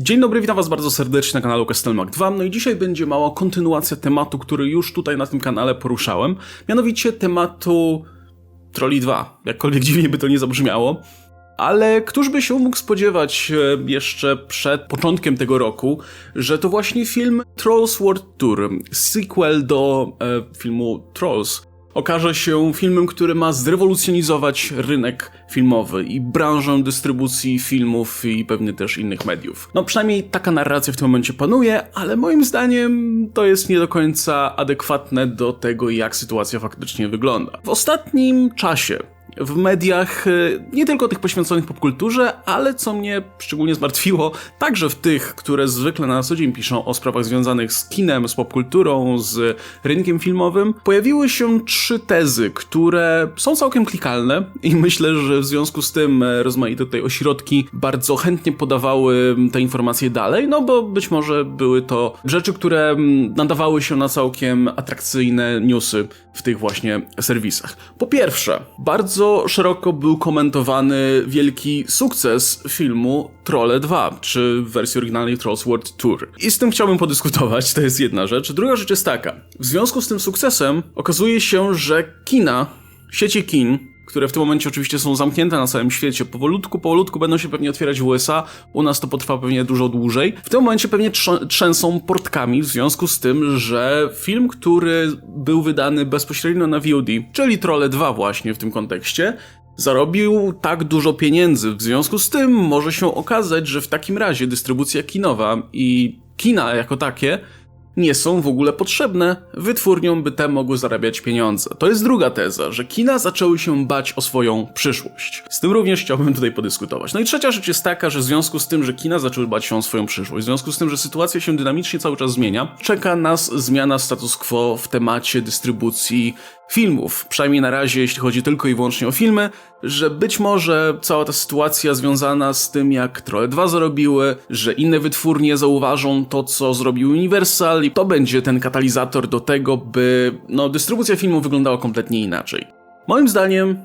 Dzień dobry, witam was bardzo serdecznie na kanale Castelmag 2. No i dzisiaj będzie mała kontynuacja tematu, który już tutaj na tym kanale poruszałem. Mianowicie tematu Trolli 2. Jakkolwiek dziwnie by to nie zabrzmiało. Ale któż by się mógł spodziewać e, jeszcze przed początkiem tego roku, że to właśnie film Trolls World Tour, sequel do e, filmu Trolls, okaże się filmem, który ma zrewolucjonizować rynek filmowy i branżę dystrybucji filmów i pewnie też innych mediów. No przynajmniej taka narracja w tym momencie panuje, ale moim zdaniem to jest nie do końca adekwatne do tego, jak sytuacja faktycznie wygląda. W ostatnim czasie w mediach, e, nie tylko tych poświęconych popkulturze, ale co mnie szczególnie zmartwiło, także w tych, które zwykle na co dzień piszą o sprawach związanych z kinem, z popkulturą, z rynkiem filmowym, pojawiły się trzy tezy, które są całkiem klikalne i myślę, że w związku z tym e, rozmaite tutaj ośrodki bardzo chętnie podawały te informacje dalej, no bo być może były to rzeczy, które nadawały się na całkiem atrakcyjne newsy w tych właśnie serwisach. Po pierwsze, bardzo szeroko był komentowany wielki sukces filmu Trolle 2, czy w wersji oryginalnej Trolls World Tour. I z tym chciałbym podyskutować, to jest jedna rzecz. Druga rzecz jest taka. W związku z tym sukcesem okazuje się, że kina, sieci kin, które w tym momencie oczywiście są zamknięte na całym świecie, powolutku, powolutku będą się pewnie otwierać w USA, u nas to potrwa pewnie dużo dłużej. W tym momencie pewnie trzęsą portkami w związku z tym, że film, który był wydany bezpośrednio na VOD, czyli Trolle 2 właśnie w tym kontekście, zarobił tak dużo pieniędzy. W związku z tym może się okazać, że w takim razie dystrybucja kinowa i kina jako takie nie są w ogóle potrzebne wytwórniom, by te mogły zarabiać pieniądze. To jest druga teza, że kina zaczęły się bać o swoją przyszłość. Z tym również chciałbym tutaj podyskutować. No i trzecia rzecz jest taka, że w związku z tym, że kina zaczęły bać się o swoją przyszłość, w związku z tym, że sytuacja się dynamicznie cały czas zmienia, czeka nas zmiana status quo w temacie dystrybucji filmów, przynajmniej na razie, jeśli chodzi tylko i wyłącznie o filmy, że być może cała ta sytuacja związana z tym, jak Trolle 2 zarobiły, że inne wytwórnie zauważą to, co zrobił Universal i to będzie ten katalizator do tego, by no, dystrybucja filmu wyglądała kompletnie inaczej. Moim zdaniem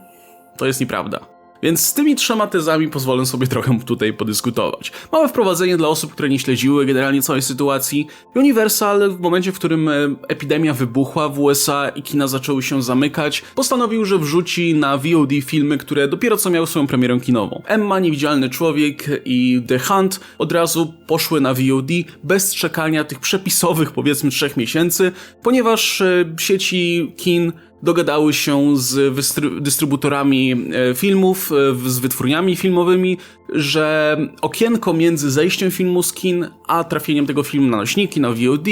to jest nieprawda. Więc z tymi trzema tezami pozwolę sobie trochę tutaj podyskutować. Małe wprowadzenie dla osób, które nie śledziły generalnie całej sytuacji. Universal w momencie, w którym e, epidemia wybuchła w USA i kina zaczęły się zamykać, postanowił, że wrzuci na VOD filmy, które dopiero co miały swoją premierę kinową. Emma, Niewidzialny Człowiek i The Hunt od razu poszły na VOD bez czekania tych przepisowych powiedzmy trzech miesięcy, ponieważ e, sieci kin dogadały się z dystrybutorami e, filmów, e, z wytwórniami filmowymi, że okienko między zejściem filmu z kin, a trafieniem tego filmu na nośniki, na VOD,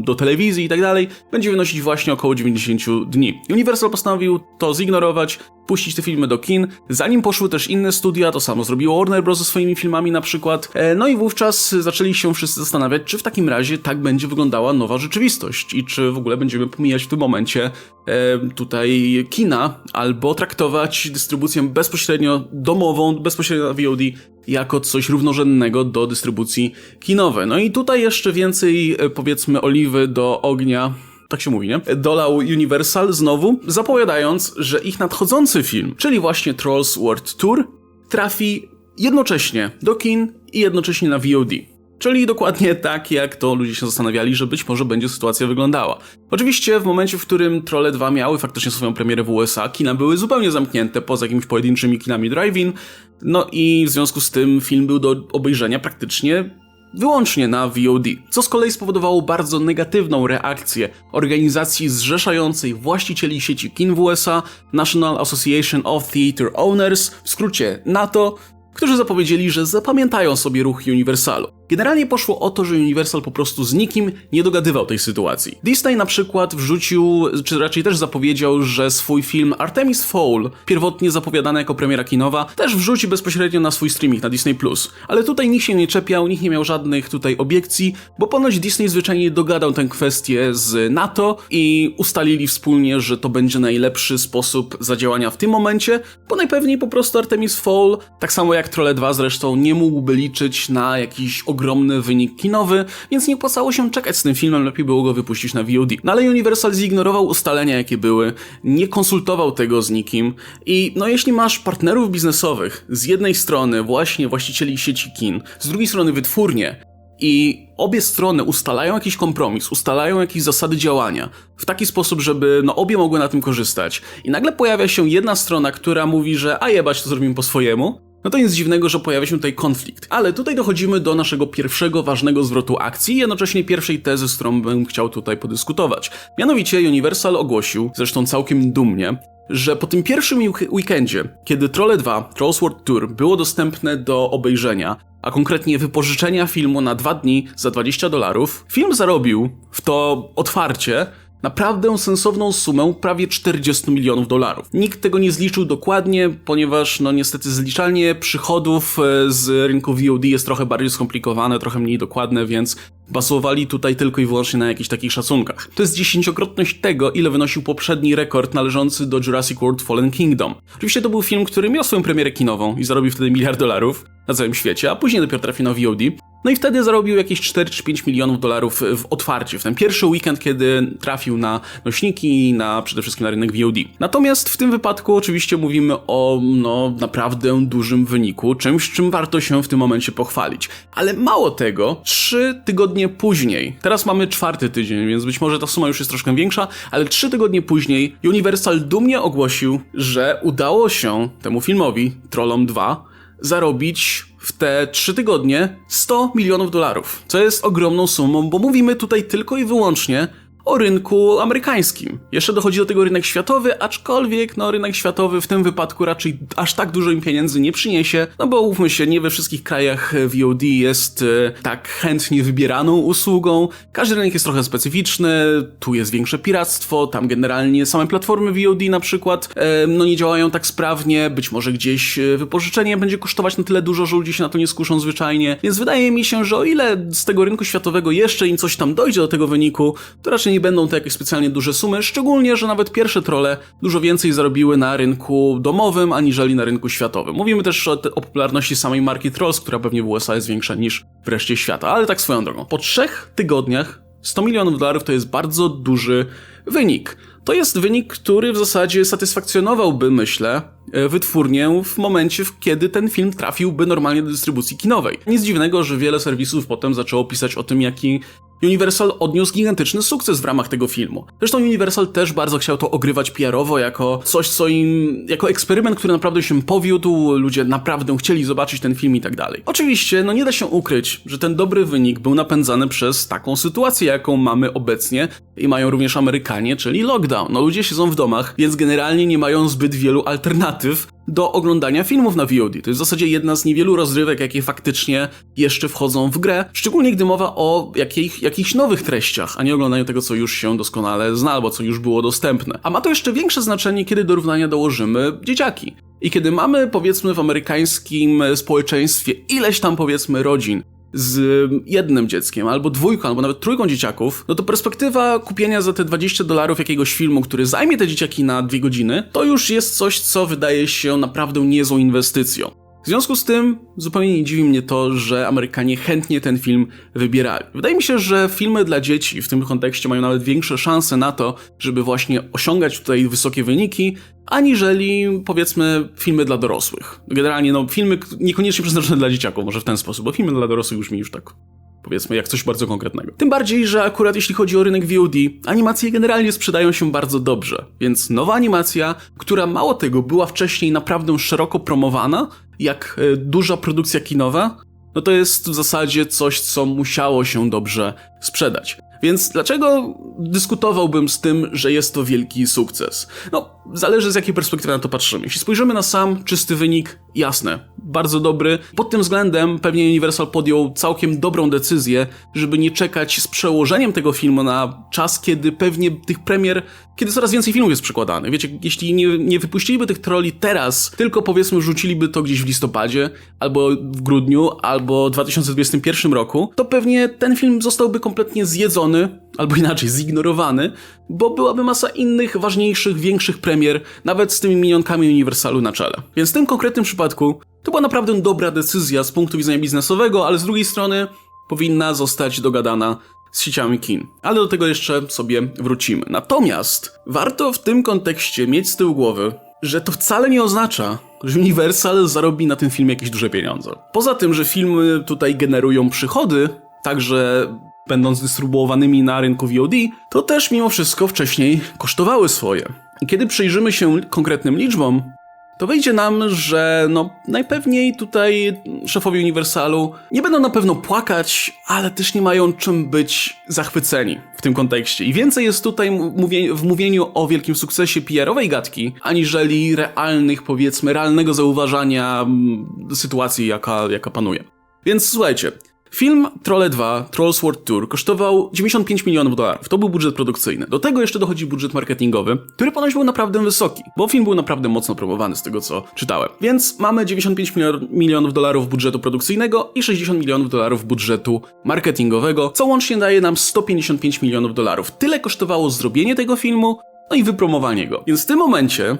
do telewizji i tak będzie wynosić właśnie około 90 dni. Universal postanowił to zignorować, puścić te filmy do kin, zanim poszły też inne studia, to samo zrobiło Warner Bros. ze swoimi filmami na przykład, e, no i wówczas zaczęli się wszyscy zastanawiać, czy w takim razie tak będzie wyglądała nowa rzeczywistość i czy w ogóle będziemy pomijać w tym momencie e, tutaj kina, albo traktować dystrybucję bezpośrednio domową, bezpośrednio na VOD jako coś równorzędnego do dystrybucji kinowej. No i tutaj jeszcze więcej e, powiedzmy oliwy do ognia tak się mówi, nie? Dolał Universal znowu, zapowiadając, że ich nadchodzący film, czyli właśnie Trolls World Tour, trafi jednocześnie do kin i jednocześnie na VOD. Czyli dokładnie tak, jak to ludzie się zastanawiali, że być może będzie sytuacja wyglądała. Oczywiście w momencie, w którym Trolle 2 miały faktycznie swoją premierę w USA, kina były zupełnie zamknięte poza jakimiś pojedynczymi kinami drive-in, no i w związku z tym film był do obejrzenia praktycznie wyłącznie na VOD, co z kolei spowodowało bardzo negatywną reakcję organizacji zrzeszającej właścicieli sieci kin w USA, National Association of Theatre Owners, w skrócie NATO, którzy zapowiedzieli, że zapamiętają sobie ruch Universalu. Generalnie poszło o to, że Universal po prostu z nikim nie dogadywał tej sytuacji. Disney na przykład wrzucił, czy raczej też zapowiedział, że swój film Artemis Fowl, pierwotnie zapowiadany jako premiera kinowa, też wrzuci bezpośrednio na swój streaming na Disney+. Ale tutaj nikt się nie czepiał, nikt nie miał żadnych tutaj obiekcji, bo ponoć Disney zwyczajnie dogadał tę kwestię z NATO i ustalili wspólnie, że to będzie najlepszy sposób zadziałania w tym momencie, bo najpewniej po prostu Artemis Fowl, tak samo jak Trolle 2 zresztą, nie mógłby liczyć na jakiś ogromny wynik kinowy, więc nie opłacało się czekać z tym filmem, lepiej było go wypuścić na VOD. No ale Universal zignorował ustalenia, jakie były, nie konsultował tego z nikim i no jeśli masz partnerów biznesowych, z jednej strony właśnie właścicieli sieci kin, z drugiej strony wytwórnie, i obie strony ustalają jakiś kompromis, ustalają jakieś zasady działania w taki sposób, żeby no, obie mogły na tym korzystać. I nagle pojawia się jedna strona, która mówi, że a jebać to zrobimy po swojemu. No to nic dziwnego, że pojawia się tutaj konflikt. Ale tutaj dochodzimy do naszego pierwszego ważnego zwrotu akcji i jednocześnie pierwszej tezy, z którą bym chciał tutaj podyskutować. Mianowicie Universal ogłosił, zresztą całkiem dumnie, że po tym pierwszym week- weekendzie, kiedy Trolle 2 Trolls World Tour było dostępne do obejrzenia, a konkretnie wypożyczenia filmu na dwa dni za 20 dolarów, film zarobił w to otwarcie naprawdę sensowną sumę prawie 40 milionów dolarów. Nikt tego nie zliczył dokładnie, ponieważ no niestety zliczanie przychodów e, z rynku VOD jest trochę bardziej skomplikowane, trochę mniej dokładne, więc basowali tutaj tylko i wyłącznie na jakichś takich szacunkach. To jest dziesięciokrotność tego, ile wynosił poprzedni rekord należący do Jurassic World Fallen Kingdom. Oczywiście to był film, który miał swoją premierę kinową i zarobił wtedy miliard dolarów na całym świecie, a później dopiero trafił na VOD. No i wtedy zarobił jakieś 4 czy 5 milionów dolarów w otwarciu, w ten pierwszy weekend, kiedy trafił na nośniki i na przede wszystkim na rynek VOD. Natomiast w tym wypadku oczywiście mówimy o no naprawdę dużym wyniku, czymś czym warto się w tym momencie pochwalić. Ale mało tego, 3 tygodnie później, teraz mamy czwarty tydzień, więc być może ta suma już jest troszkę większa, ale 3 tygodnie później Universal dumnie ogłosił, że udało się temu filmowi Trollom 2 zarobić w te trzy tygodnie 100 milionów dolarów, co jest ogromną sumą, bo mówimy tutaj tylko i wyłącznie o rynku amerykańskim. Jeszcze dochodzi do tego rynek światowy, aczkolwiek no rynek światowy w tym wypadku raczej aż tak dużo im pieniędzy nie przyniesie, no bo umówmy się, nie we wszystkich krajach VOD jest e, tak chętnie wybieraną usługą. Każdy rynek jest trochę specyficzny, tu jest większe piractwo, tam generalnie same platformy VOD na przykład e, no nie działają tak sprawnie, być może gdzieś e, wypożyczenie będzie kosztować na tyle dużo, że ludzie się na to nie skuszą zwyczajnie, więc wydaje mi się, że o ile z tego rynku światowego jeszcze im coś tam dojdzie do tego wyniku, to raczej nie będą to jakieś specjalnie duże sumy, szczególnie, że nawet pierwsze trole dużo więcej zarobiły na rynku domowym, aniżeli na rynku światowym. Mówimy też o, o popularności samej marki Trolls, która pewnie w USA jest większa niż w reszcie świata, ale tak swoją drogą. Po trzech tygodniach 100 milionów dolarów to jest bardzo duży wynik. To jest wynik, który w zasadzie satysfakcjonowałby, myślę, e, wytwórnię w momencie, kiedy ten film trafiłby normalnie do dystrybucji kinowej. Nic dziwnego, że wiele serwisów potem zaczęło pisać o tym, jaki Universal odniósł gigantyczny sukces w ramach tego filmu. Zresztą Universal też bardzo chciał to ogrywać PR-owo jako coś, co im, jako eksperyment, który naprawdę się powiódł, ludzie naprawdę chcieli zobaczyć ten film i tak dalej. Oczywiście, no nie da się ukryć, że ten dobry wynik był napędzany przez taką sytuację, jaką mamy obecnie i mają również Amerykanie, czyli lockdown. No ludzie siedzą w domach, więc generalnie nie mają zbyt wielu alternatyw do oglądania filmów na VOD. To jest w zasadzie jedna z niewielu rozrywek, jakie faktycznie jeszcze wchodzą w grę, szczególnie gdy mowa o jakich, jakichś nowych treściach, a nie oglądaniu tego, co już się doskonale zna, albo co już było dostępne. A ma to jeszcze większe znaczenie, kiedy do równania dołożymy dzieciaki. I kiedy mamy, powiedzmy, w amerykańskim społeczeństwie ileś tam, powiedzmy, rodzin, z jednym dzieckiem, albo dwójką, albo nawet trójką dzieciaków, no to perspektywa kupienia za te 20 dolarów jakiegoś filmu, który zajmie te dzieciaki na dwie godziny, to już jest coś, co wydaje się naprawdę niezłą inwestycją. W związku z tym zupełnie nie dziwi mnie to, że Amerykanie chętnie ten film wybierali. Wydaje mi się, że filmy dla dzieci w tym kontekście mają nawet większe szanse na to, żeby właśnie osiągać tutaj wysokie wyniki, aniżeli powiedzmy filmy dla dorosłych. Generalnie no filmy niekoniecznie przeznaczone dla dzieciaków, może w ten sposób, bo filmy dla dorosłych już mi już tak powiedzmy, jak coś bardzo konkretnego. Tym bardziej, że akurat jeśli chodzi o rynek VOD, animacje generalnie sprzedają się bardzo dobrze, więc nowa animacja, która mało tego była wcześniej naprawdę szeroko promowana, jak e, duża produkcja kinowa, no to jest w zasadzie coś, co musiało się dobrze sprzedać. Więc dlaczego dyskutowałbym z tym, że jest to wielki sukces? No, zależy z jakiej perspektywy na to patrzymy. Jeśli spojrzymy na sam czysty wynik, jasne, bardzo dobry. Pod tym względem pewnie Universal podjął całkiem dobrą decyzję, żeby nie czekać z przełożeniem tego filmu na czas, kiedy pewnie tych premier, kiedy coraz więcej filmów jest przekładanych. Wiecie, jeśli nie, nie wypuściliby tych troli teraz, tylko powiedzmy rzuciliby to gdzieś w listopadzie, albo w grudniu, albo w 2021 roku, to pewnie ten film zostałby kompletnie zjedzony, albo inaczej zignorowany, bo byłaby masa innych, ważniejszych, większych premier, nawet z tymi minionkami Universalu na czele. Więc w tym konkretnym przypadku to była naprawdę dobra decyzja z punktu widzenia biznesowego, ale z drugiej strony powinna zostać dogadana z sieciami kin. Ale do tego jeszcze sobie wrócimy. Natomiast warto w tym kontekście mieć z tyłu głowy, że to wcale nie oznacza, że Universal zarobi na tym filmie jakieś duże pieniądze. Poza tym, że filmy tutaj generują przychody, także będąc dystrybuowanymi na rynku VOD, to też mimo wszystko wcześniej kosztowały swoje. I kiedy przyjrzymy się konkretnym liczbom, to wyjdzie nam, że no najpewniej tutaj szefowie Universalu nie będą na pewno płakać, ale też nie mają czym być zachwyceni w tym kontekście. I więcej jest tutaj w mówieniu o wielkim sukcesie PR-owej gadki, aniżeli realnych, powiedzmy, realnego zauważania mm, sytuacji, jaka, jaka panuje. Więc słuchajcie, Film Trolle 2, Trolls World Tour kosztował 95 milionów dolarów. To był budżet produkcyjny. Do tego jeszcze dochodzi budżet marketingowy, który ponoć był naprawdę wysoki, bo film był naprawdę mocno promowany z tego co czytałem. Więc mamy 95 milionów dolarów budżetu produkcyjnego i 60 milionów dolarów budżetu marketingowego, co łącznie daje nam 155 milionów dolarów. Tyle kosztowało zrobienie tego filmu, no i wypromowanie go. Więc w tym momencie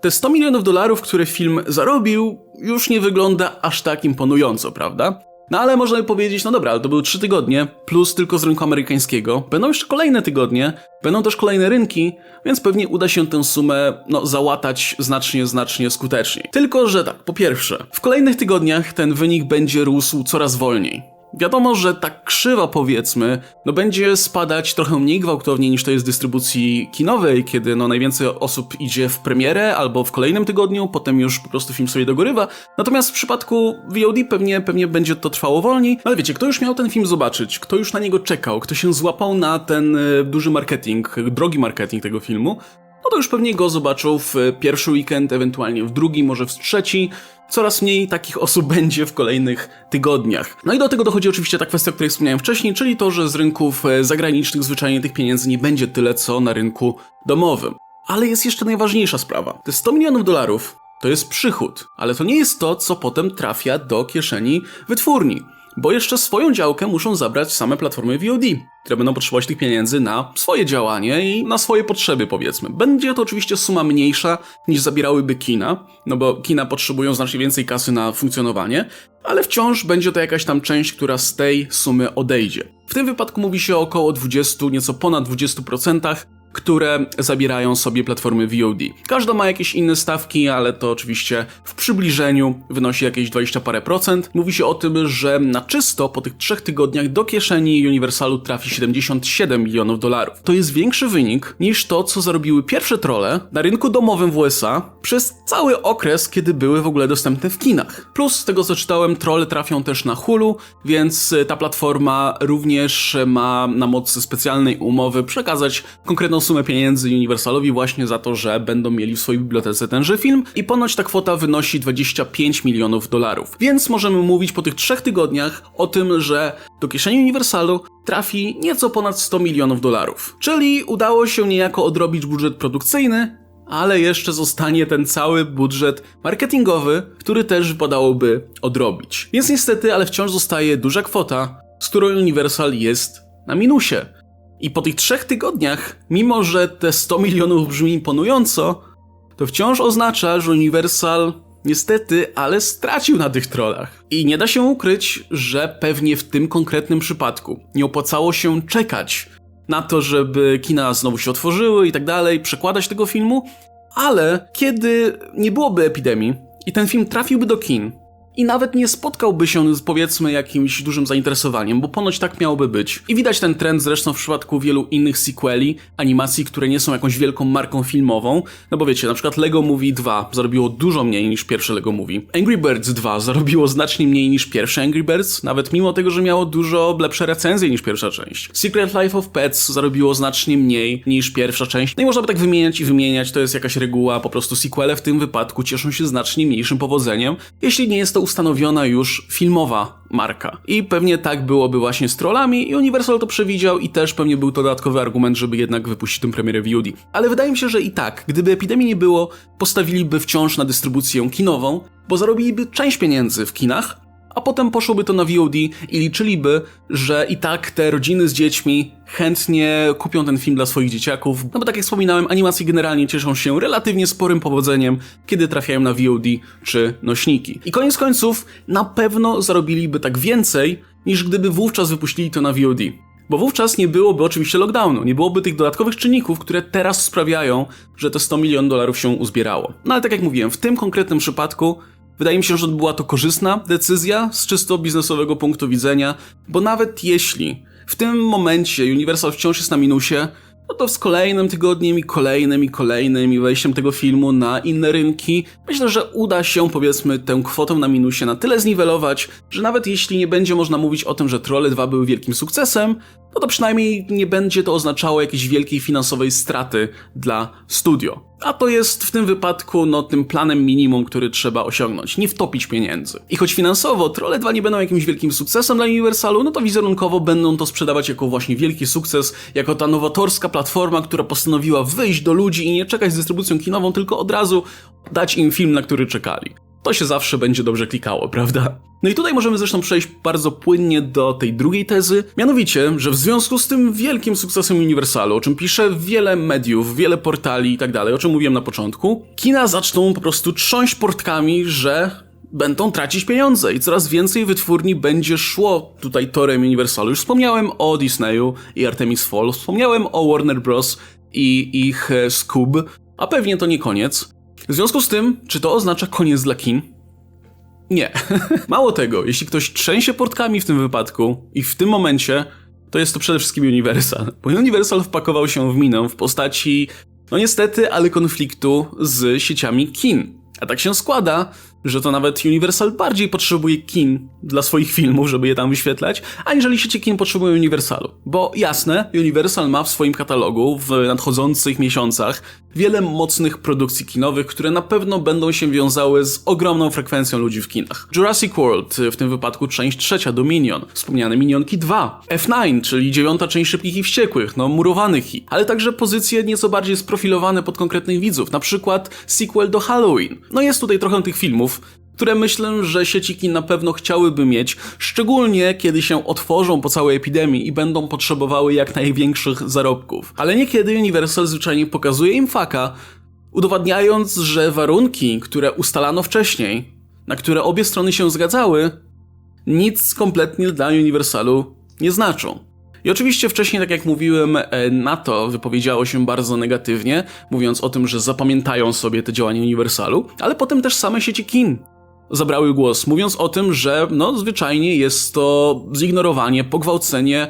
te 100 milionów dolarów, które film zarobił, już nie wygląda aż tak imponująco, prawda? No ale można powiedzieć, no dobra, ale to były trzy tygodnie, plus tylko z rynku amerykańskiego. Będą jeszcze kolejne tygodnie, będą też kolejne rynki, więc pewnie uda się tę sumę, no, załatać znacznie, znacznie skuteczniej. Tylko, że tak, po pierwsze, w kolejnych tygodniach ten wynik będzie rósł coraz wolniej. Wiadomo, że ta krzywa, powiedzmy, no będzie spadać trochę mniej gwałtownie niż to jest w dystrybucji kinowej, kiedy no najwięcej osób idzie w premierę albo w kolejnym tygodniu, potem już po prostu film sobie dogorywa. Natomiast w przypadku VOD pewnie, pewnie będzie to trwało wolniej. No ale wiecie, kto już miał ten film zobaczyć, kto już na niego czekał, kto się złapał na ten e, duży marketing, drogi marketing tego filmu, no to już pewnie go zobaczył w pierwszy weekend, ewentualnie w drugi, może w trzeci. Coraz mniej takich osób będzie w kolejnych tygodniach. No i do tego dochodzi oczywiście ta kwestia, o której wspomniałem wcześniej, czyli to, że z rynków e, zagranicznych zwyczajnie tych pieniędzy nie będzie tyle, co na rynku domowym. Ale jest jeszcze najważniejsza sprawa. Te 100 milionów dolarów to jest przychód, ale to nie jest to, co potem trafia do kieszeni wytwórni bo jeszcze swoją działkę muszą zabrać same platformy VOD, które będą potrzebować tych pieniędzy na swoje działanie i na swoje potrzeby, powiedzmy. Będzie to oczywiście suma mniejsza niż zabierałyby kina, no bo kina potrzebują znacznie więcej kasy na funkcjonowanie, ale wciąż będzie to jakaś tam część, która z tej sumy odejdzie. W tym wypadku mówi się o około 20, nieco ponad 20%, które zabierają sobie platformy VOD. Każda ma jakieś inne stawki, ale to oczywiście w przybliżeniu wynosi jakieś 20 parę procent. Mówi się o tym, że na czysto po tych trzech tygodniach do kieszeni Universalu trafi 77 milionów dolarów. To jest większy wynik niż to, co zarobiły pierwsze trole na rynku domowym w USA przez cały okres, kiedy były w ogóle dostępne w kinach. Plus, z tego co czytałem, trole trafią też na Hulu, więc ta platforma również ma na mocy specjalnej umowy przekazać konkretną sumę pieniędzy Universalowi właśnie za to, że będą mieli w swojej bibliotece tenże film i ponoć ta kwota wynosi 25 milionów dolarów. Więc możemy mówić po tych trzech tygodniach o tym, że do kieszeni Universalu trafi nieco ponad 100 milionów dolarów. Czyli udało się niejako odrobić budżet produkcyjny, ale jeszcze zostanie ten cały budżet marketingowy, który też wypadałoby odrobić. Więc niestety, ale wciąż zostaje duża kwota, z którą Universal jest na minusie. I po tych trzech tygodniach, mimo że te 100 milionów brzmi imponująco, to wciąż oznacza, że Universal niestety, ale stracił na tych trollach. I nie da się ukryć, że pewnie w tym konkretnym przypadku nie opłacało się czekać na to, żeby kina znowu się otworzyły i tak dalej, przekładać tego filmu, ale kiedy nie byłoby epidemii i ten film trafiłby do kin, i nawet nie spotkałby się z powiedzmy jakimś dużym zainteresowaniem, bo ponoć tak miałoby być. I widać ten trend zresztą w przypadku wielu innych sequeli, animacji, które nie są jakąś wielką marką filmową, no bo wiecie, na przykład Lego Movie 2 zarobiło dużo mniej niż pierwsze Lego Movie. Angry Birds 2 zarobiło znacznie mniej niż pierwsze Angry Birds, nawet mimo tego, że miało dużo lepsze recenzje niż pierwsza część. Secret Life of Pets zarobiło znacznie mniej niż pierwsza część. No i można by tak wymieniać i wymieniać, to jest jakaś reguła, po prostu sequele w tym wypadku cieszą się znacznie mniejszym powodzeniem, jeśli nie jest to ustanowiona już filmowa marka. I pewnie tak byłoby właśnie z trollami i Universal to przewidział i też pewnie był to dodatkowy argument, żeby jednak wypuścić tę premierę VOD. Ale wydaje mi się, że i tak, gdyby epidemii nie było, postawiliby wciąż na dystrybucję kinową, bo zarobiliby część pieniędzy w kinach, a potem poszłoby to na VOD i liczyliby, że i tak te rodziny z dziećmi chętnie kupią ten film dla swoich dzieciaków, no bo tak jak wspominałem, animacje generalnie cieszą się relatywnie sporym powodzeniem, kiedy trafiają na VOD czy nośniki. I koniec końców, na pewno zarobiliby tak więcej, niż gdyby wówczas wypuścili to na VOD. Bo wówczas nie byłoby oczywiście lockdownu, nie byłoby tych dodatkowych czynników, które teraz sprawiają, że te 100 milionów dolarów się uzbierało. No ale tak jak mówiłem, w tym konkretnym przypadku wydaje mi się, że była to korzystna decyzja z czysto biznesowego punktu widzenia, bo nawet jeśli w tym momencie Universal wciąż jest na minusie, no to z kolejnym tygodniem i kolejnym i kolejnym i wejściem tego filmu na inne rynki, myślę, że uda się powiedzmy tę kwotę na minusie na tyle zniwelować, że nawet jeśli nie będzie można mówić o tym, że Trolle 2 były wielkim sukcesem, no to przynajmniej nie będzie to oznaczało jakiejś wielkiej finansowej straty dla studio. A to jest w tym wypadku no, tym planem minimum, który trzeba osiągnąć, nie wtopić pieniędzy. I choć finansowo Trolle 2 nie będą jakimś wielkim sukcesem dla Universalu, no to wizerunkowo będą to sprzedawać jako właśnie wielki sukces, jako ta nowatorska platforma, która postanowiła wyjść do ludzi i nie czekać z dystrybucją kinową, tylko od razu dać im film, na który czekali to się zawsze będzie dobrze klikało, prawda? No i tutaj możemy zresztą przejść bardzo płynnie do tej drugiej tezy, mianowicie, że w związku z tym wielkim sukcesem Universalu, o czym pisze wiele mediów, wiele portali i tak dalej, o czym mówiłem na początku, kina zaczną po prostu trząść portkami, że będą tracić pieniądze i coraz więcej wytwórni będzie szło tutaj torem Universalu. Już wspomniałem o Disneyu i Artemis Fall, wspomniałem o Warner Bros. i ich e, Scoob, a pewnie to nie koniec. W związku z tym, czy to oznacza koniec dla kin? Nie. Mało tego, jeśli ktoś trzęsie portkami w tym wypadku i w tym momencie, to jest to przede wszystkim Universal. Bo Universal wpakował się w minę w postaci, no niestety, ale konfliktu z sieciami kin. A tak się składa, że to nawet Universal bardziej potrzebuje kin dla swoich filmów, żeby je tam wyświetlać, aniżeli sieci kin potrzebują Universalu. Bo jasne, Universal ma w swoim katalogu w nadchodzących miesiącach wiele mocnych produkcji kinowych, które na pewno będą się wiązały z ogromną frekwencją ludzi w kinach. Jurassic World, w tym wypadku część trzecia, Dominion, wspomniane Minionki 2, F9, czyli dziewiąta część Szybkich i Wściekłych, no murowanych hit, ale także pozycje nieco bardziej sprofilowane pod konkretnych widzów, na przykład sequel do Halloween. No jest tutaj trochę tych filmów, które myślę, że sieci kin na pewno chciałyby mieć, szczególnie kiedy się otworzą po całej epidemii i będą potrzebowały jak największych zarobków. Ale niekiedy Universal zwyczajnie pokazuje im faka, udowadniając, że warunki, które ustalano wcześniej, na które obie strony się zgadzały, nic kompletnie dla Universalu nie znaczą. I oczywiście wcześniej, tak jak mówiłem, e, NATO wypowiedziało się bardzo negatywnie, mówiąc o tym, że zapamiętają sobie te działania Universalu, ale potem też same sieci kin zabrały głos, mówiąc o tym, że no zwyczajnie jest to zignorowanie, pogwałcenie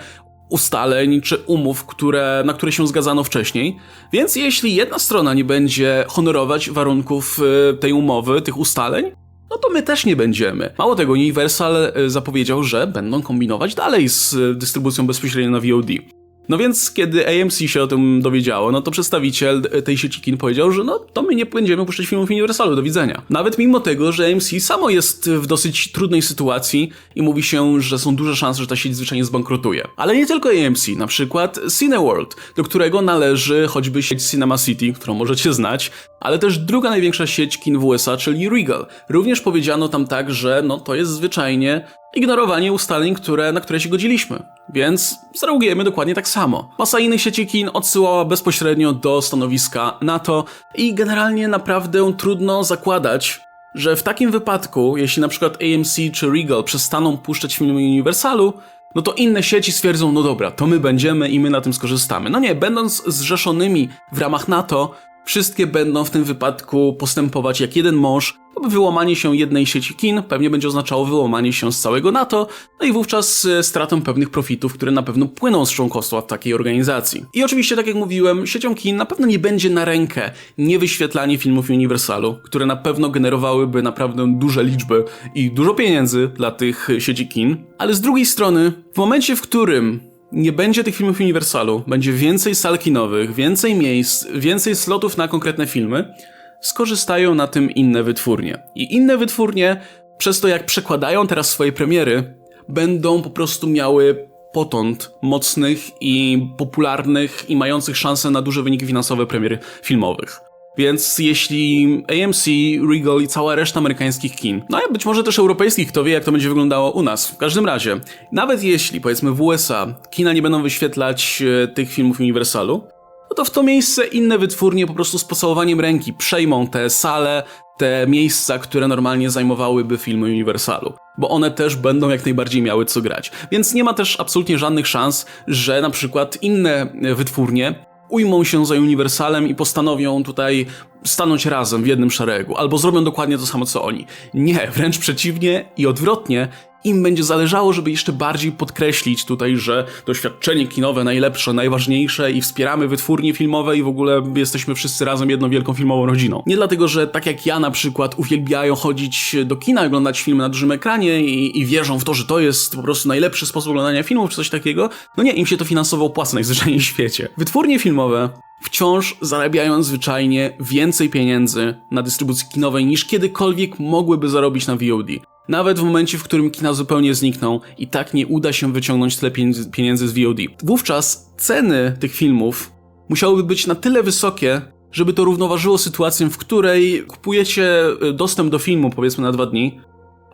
ustaleń czy umów, które, na które się zgadzano wcześniej. Więc jeśli jedna strona nie będzie honorować warunków y, tej umowy, tych ustaleń, no to my też nie będziemy. Mało tego, Universal y, zapowiedział, że będą kombinować dalej z y, dystrybucją bezpośrednio na VOD. No więc, kiedy AMC się o tym dowiedziało, no to przedstawiciel tej sieci kin powiedział, że no to my nie będziemy puszczać filmów Universalu, do widzenia. Nawet mimo tego, że AMC samo jest w dosyć trudnej sytuacji i mówi się, że są duże szanse, że ta sieć zwyczajnie zbankrutuje. Ale nie tylko AMC, na przykład Cineworld, do którego należy choćby sieć Cinema City, którą możecie znać, ale też druga największa sieć kin w USA, czyli Regal. Również powiedziano tam tak, że no to jest zwyczajnie ignorowanie ustaleń, które, na które się godziliśmy. Więc zareagujemy dokładnie tak samo. Masa innych sieci kin odsyłała bezpośrednio do stanowiska NATO i generalnie naprawdę trudno zakładać, że w takim wypadku, jeśli na przykład AMC czy Regal przestaną puszczać filmy Universalu, no to inne sieci stwierdzą, no dobra, to my będziemy i my na tym skorzystamy. No nie, będąc zrzeszonymi w ramach NATO, Wszystkie będą w tym wypadku postępować jak jeden mąż, wyłamanie się jednej sieci kin pewnie będzie oznaczało wyłamanie się z całego NATO, no i wówczas e, stratą pewnych profitów, które na pewno płyną z członkostwa w takiej organizacji. I oczywiście, tak jak mówiłem, siecią kin na pewno nie będzie na rękę niewyświetlanie filmów Universalu, które na pewno generowałyby naprawdę duże liczby i dużo pieniędzy dla tych sieci kin, ale z drugiej strony, w momencie, w którym nie będzie tych filmów Universalu, będzie więcej sal kinowych, więcej miejsc, więcej slotów na konkretne filmy, skorzystają na tym inne wytwórnie. I inne wytwórnie, przez to jak przekładają teraz swoje premiery, będą po prostu miały potąd mocnych i popularnych i mających szansę na duże wyniki finansowe premier filmowych. Więc jeśli AMC, Regal i cała reszta amerykańskich kin, no a być może też europejskich, kto wie jak to będzie wyglądało u nas. W każdym razie, nawet jeśli powiedzmy w USA kina nie będą wyświetlać e, tych filmów Universalu, no to w to miejsce inne wytwórnie po prostu z pocałowaniem ręki przejmą te sale, te miejsca, które normalnie zajmowałyby filmy Universalu, bo one też będą jak najbardziej miały co grać. Więc nie ma też absolutnie żadnych szans, że na przykład inne wytwórnie ujmą się za Uniwersalem i postanowią tutaj stanąć razem w jednym szeregu, albo zrobią dokładnie to samo co oni. Nie, wręcz przeciwnie i odwrotnie, im będzie zależało, żeby jeszcze bardziej podkreślić tutaj, że doświadczenie kinowe najlepsze, najważniejsze i wspieramy wytwórnie filmowe i w ogóle jesteśmy wszyscy razem jedną wielką filmową rodziną. Nie dlatego, że tak jak ja na przykład uwielbiają chodzić do kina, oglądać filmy na dużym ekranie i, i wierzą w to, że to jest po prostu najlepszy sposób oglądania filmów czy coś takiego. No nie, im się to finansowo opłaca najzwyczajniej w świecie. Wytwórnie filmowe wciąż zarabiają zwyczajnie więcej pieniędzy na dystrybucji kinowej niż kiedykolwiek mogłyby zarobić na VOD. Nawet w momencie, w którym kina zupełnie znikną i tak nie uda się wyciągnąć tyle pieniędzy z VOD. Wówczas ceny tych filmów musiałyby być na tyle wysokie, żeby to równoważyło sytuację, w której kupujecie y, dostęp do filmu powiedzmy na dwa dni,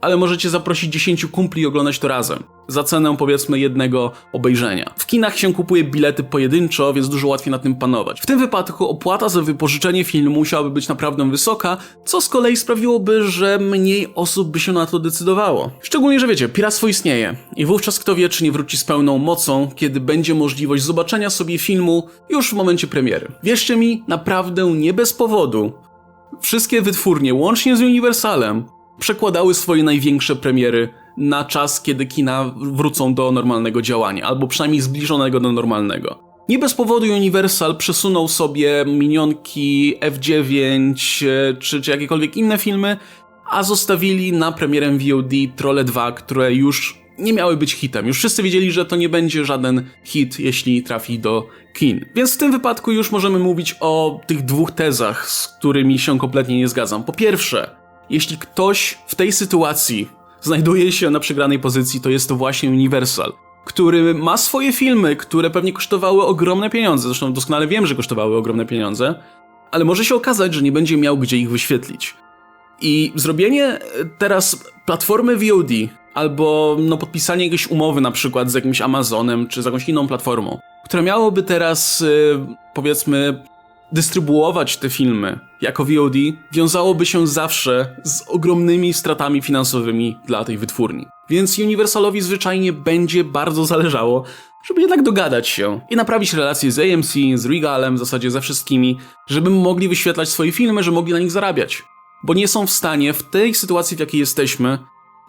ale możecie zaprosić 10 kumpli i oglądać to razem. Za cenę powiedzmy jednego obejrzenia. W kinach się kupuje bilety pojedynczo, więc dużo łatwiej na tym panować. W tym wypadku opłata za wypożyczenie filmu musiałaby być naprawdę wysoka, co z kolei sprawiłoby, że mniej osób by się na to decydowało. Szczególnie, że wiecie, piractwo istnieje i wówczas kto wie, czy nie wróci z pełną mocą, kiedy będzie możliwość zobaczenia sobie filmu już w momencie premiery. Wierzcie mi, naprawdę nie bez powodu. Wszystkie wytwórnie, łącznie z Universalem, przekładały swoje największe premiery na czas, kiedy kina wrócą do normalnego działania, albo przynajmniej zbliżonego do normalnego. Nie bez powodu Universal przesunął sobie minionki F9 e, czy, czy jakiekolwiek inne filmy, a zostawili na premierę VOD Trolle 2, które już nie miały być hitem. Już wszyscy wiedzieli, że to nie będzie żaden hit, jeśli trafi do kin. Więc w tym wypadku już możemy mówić o tych dwóch tezach, z którymi się kompletnie nie zgadzam. Po pierwsze, jeśli ktoś w tej sytuacji znajduje się na przegranej pozycji, to jest to właśnie Universal, który ma swoje filmy, które pewnie kosztowały ogromne pieniądze. Zresztą doskonale wiem, że kosztowały ogromne pieniądze, ale może się okazać, że nie będzie miał gdzie ich wyświetlić. I zrobienie teraz platformy VOD albo no, podpisanie jakiejś umowy na przykład z jakimś Amazonem czy z jakąś inną platformą, która miałoby teraz yy, powiedzmy dystrybuować te filmy jako VOD wiązałoby się zawsze z ogromnymi stratami finansowymi dla tej wytwórni. Więc Universalowi zwyczajnie będzie bardzo zależało, żeby jednak dogadać się i naprawić relacje z AMC, z Regalem, w zasadzie ze wszystkimi, żeby mogli wyświetlać swoje filmy, żeby mogli na nich zarabiać. Bo nie są w stanie w tej sytuacji, w jakiej jesteśmy,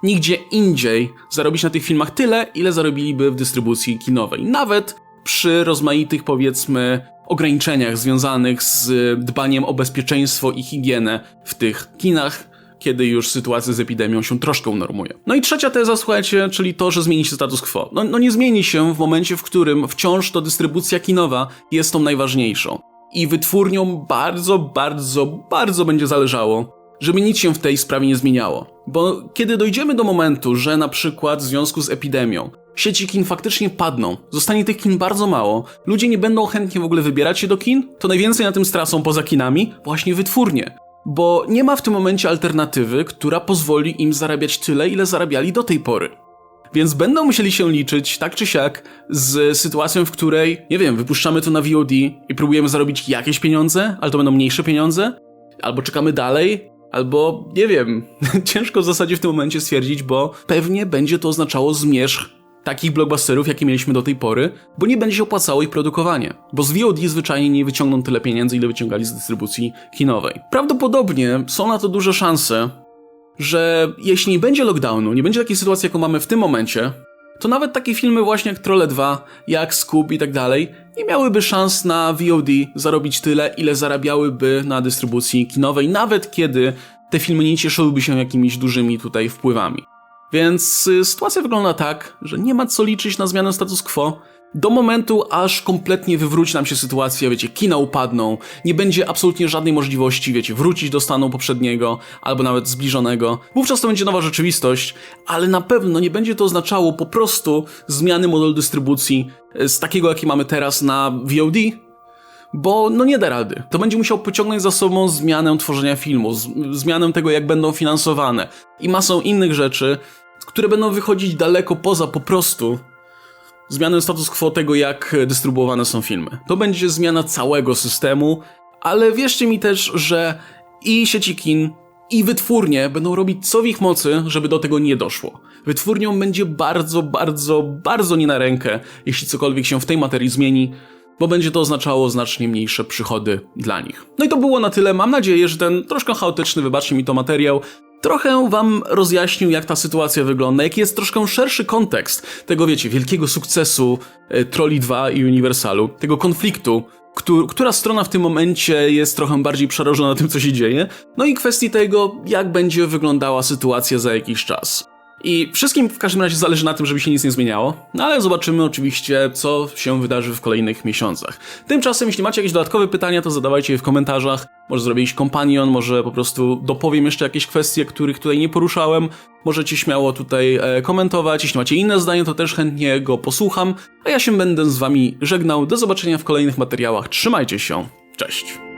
nigdzie indziej zarobić na tych filmach tyle, ile zarobiliby w dystrybucji kinowej. Nawet przy rozmaitych, powiedzmy, ograniczeniach związanych z dbaniem o bezpieczeństwo i higienę w tych kinach, kiedy już sytuacja z epidemią się troszkę unormuje. No i trzecia teza, słuchajcie, czyli to, że zmieni się status quo. No, no nie zmieni się w momencie, w którym wciąż to dystrybucja kinowa jest tą najważniejszą. I wytwórniom bardzo, bardzo, bardzo będzie zależało, żeby nic się w tej sprawie nie zmieniało. Bo kiedy dojdziemy do momentu, że na przykład w związku z epidemią sieci kin faktycznie padną, zostanie tych kin bardzo mało, ludzie nie będą chętnie w ogóle wybierać się do kin, to najwięcej na tym stracą poza kinami właśnie wytwórnie. Bo nie ma w tym momencie alternatywy, która pozwoli im zarabiać tyle, ile zarabiali do tej pory. Więc będą musieli się liczyć tak czy siak z sytuacją, w której, nie wiem, wypuszczamy to na VOD i próbujemy zarobić jakieś pieniądze, ale to będą mniejsze pieniądze, albo czekamy dalej, albo nie wiem, ciężko w zasadzie w tym momencie stwierdzić, bo pewnie będzie to oznaczało zmierzch takich blockbusterów, jakie mieliśmy do tej pory, bo nie będzie się opłacało ich produkowanie. Bo z VOD zwyczajnie nie wyciągną tyle pieniędzy, ile wyciągali z dystrybucji kinowej. Prawdopodobnie są na to duże szanse, że jeśli nie będzie lockdownu, nie będzie takiej sytuacji, jaką mamy w tym momencie, to nawet takie filmy właśnie jak Trolle 2, jak Scoob i tak dalej, nie miałyby szans na VOD zarobić tyle, ile zarabiałyby na dystrybucji kinowej, nawet kiedy te filmy nie cieszyłyby się jakimiś dużymi tutaj wpływami. Więc y, sytuacja wygląda tak, że nie ma co liczyć na zmianę status quo. Do momentu, aż kompletnie wywróci nam się sytuacja, wiecie, kina upadną, nie będzie absolutnie żadnej możliwości, wiecie, wrócić do stanu poprzedniego, albo nawet zbliżonego. Wówczas to będzie nowa rzeczywistość, ale na pewno nie będzie to oznaczało po prostu zmiany modelu dystrybucji y, z takiego, jaki mamy teraz na VOD, bo no nie da rady. To będzie musiał pociągnąć za sobą zmianę tworzenia filmu, zmianę tego, jak będą finansowane i masą innych rzeczy, które będą wychodzić daleko poza po prostu zmianę status quo tego, jak dystrybuowane są filmy. To będzie zmiana całego systemu, ale wierzcie mi też, że i sieci kin, i wytwórnie będą robić co w ich mocy, żeby do tego nie doszło. Wytwórniom będzie bardzo, bardzo, bardzo nie na rękę, jeśli cokolwiek się w tej materii zmieni, bo będzie to oznaczało znacznie mniejsze przychody dla nich. No i to było na tyle. Mam nadzieję, że ten troszkę chaotyczny, wybaczcie mi to materiał, trochę wam rozjaśnił, jak ta sytuacja wygląda, jaki jest troszkę szerszy kontekst tego, wiecie, wielkiego sukcesu e, Trolli 2 i Universalu, tego konfliktu, któ- która strona w tym momencie jest trochę bardziej przerażona tym, co się dzieje, no i kwestii tego, jak będzie wyglądała sytuacja za jakiś czas. I wszystkim w każdym razie zależy na tym, żeby się nic nie zmieniało, no ale zobaczymy oczywiście, co się wydarzy w kolejnych miesiącach. Tymczasem, jeśli macie jakieś dodatkowe pytania, to zadawajcie je w komentarzach. Może zrobię jakiś kompanion, może po prostu dopowiem jeszcze jakieś kwestie, których tutaj nie poruszałem. Możecie śmiało tutaj e, komentować. Jeśli macie inne zdanie, to też chętnie go posłucham. A ja się będę z wami żegnał. Do zobaczenia w kolejnych materiałach. Trzymajcie się. Cześć.